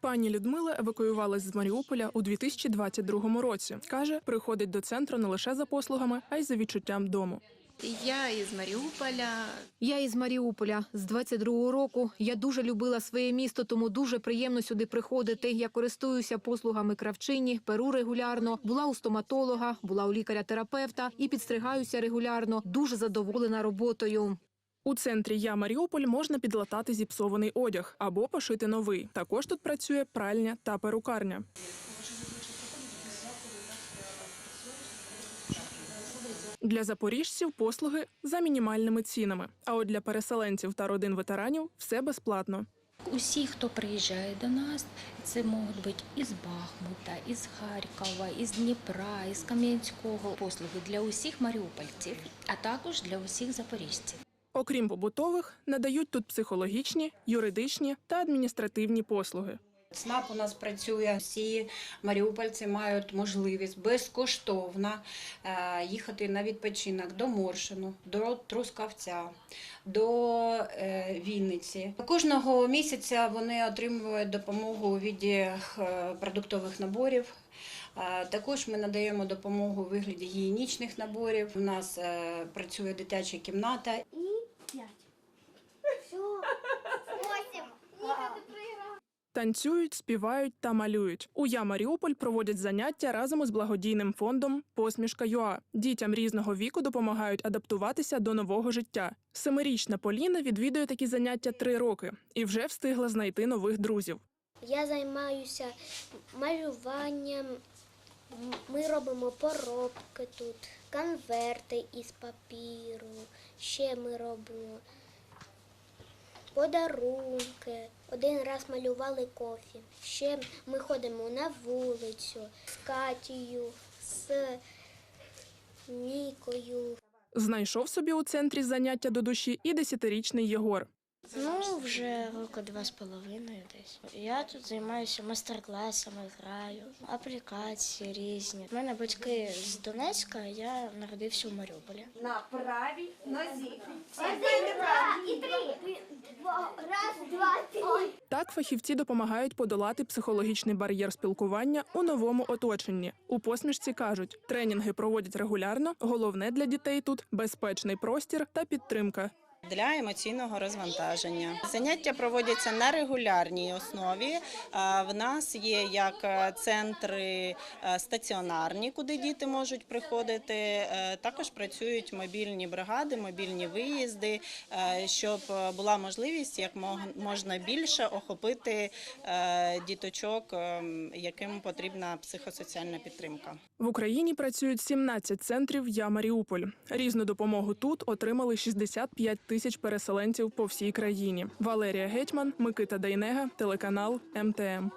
Пані Людмила евакуювалась з Маріуполя у 2022 році. каже, приходить до центру не лише за послугами, а й за відчуттям дому. Я із Маріуполя. Я із Маріуполя з 22-го року. Я дуже любила своє місто, тому дуже приємно сюди приходити. Я користуюся послугами кравчині, перу регулярно. Була у стоматолога, була у лікаря-терапевта і підстригаюся регулярно. Дуже задоволена роботою. У центрі Я Маріуполь можна підлатати зіпсований одяг або пошити новий. Також тут працює пральня та перукарня. Для запоріжців послуги за мінімальними цінами. А от для переселенців та родин ветеранів все безплатно. Усі, хто приїжджає до нас, це можуть бути із Бахмута, із Харкова, із Дніпра, із Кам'янського. Послуги для усіх маріупольців, а також для усіх запоріжців. Окрім побутових, надають тут психологічні, юридичні та адміністративні послуги. ЦНАП у нас працює. Всі маріупольці мають можливість безкоштовно е, їхати на відпочинок до Моршину, до Трускавця, до е, Вінниці. Кожного місяця вони отримують допомогу у віді е, продуктових наборів. Також ми надаємо допомогу у вигляді гігієнічних наборів. У нас працює дитяча кімната. Пять. Все. Танцюють, співають та малюють. У Я Маріуполь проводять заняття разом із благодійним фондом Посмішка ЮА. Дітям різного віку допомагають адаптуватися до нового життя. Семирічна Поліна відвідує такі заняття три роки і вже встигла знайти нових друзів. Я займаюся малюванням. Ми робимо поробки тут, конверти із папіру. Ще ми робимо подарунки. Один раз малювали кофі. Ще ми ходимо на вулицю з Катією, з Нікою. Знайшов собі у центрі заняття до душі і десятирічний Єгор. Ну, вже року два з половиною десь. Я тут займаюся майстер-класами, граю, аплікації різні. У мене батьки з Донецька, я народився в Маріуполі. на правій нозі. Один, два і три. Раз, два, три. Так фахівці допомагають подолати психологічний бар'єр спілкування у новому оточенні. У посмішці кажуть, тренінги проводять регулярно. Головне для дітей тут безпечний простір та підтримка. Для емоційного розвантаження. Заняття проводяться на регулярній основі. В нас є як е, центри е, стаціонарні, куди діти можуть приходити. Е, Також працюють мобільні бригади, мобільні виїзди, щоб була можливість як можна більше охопити діточок, яким потрібна психосоціальна підтримка. В Україні працюють 17 центрів Я Маріуполь. Різну допомогу тут отримали 65 тисяч переселенців по всій країні. Валерія Гетьман, Микита Дейнега, телеканал МТМ.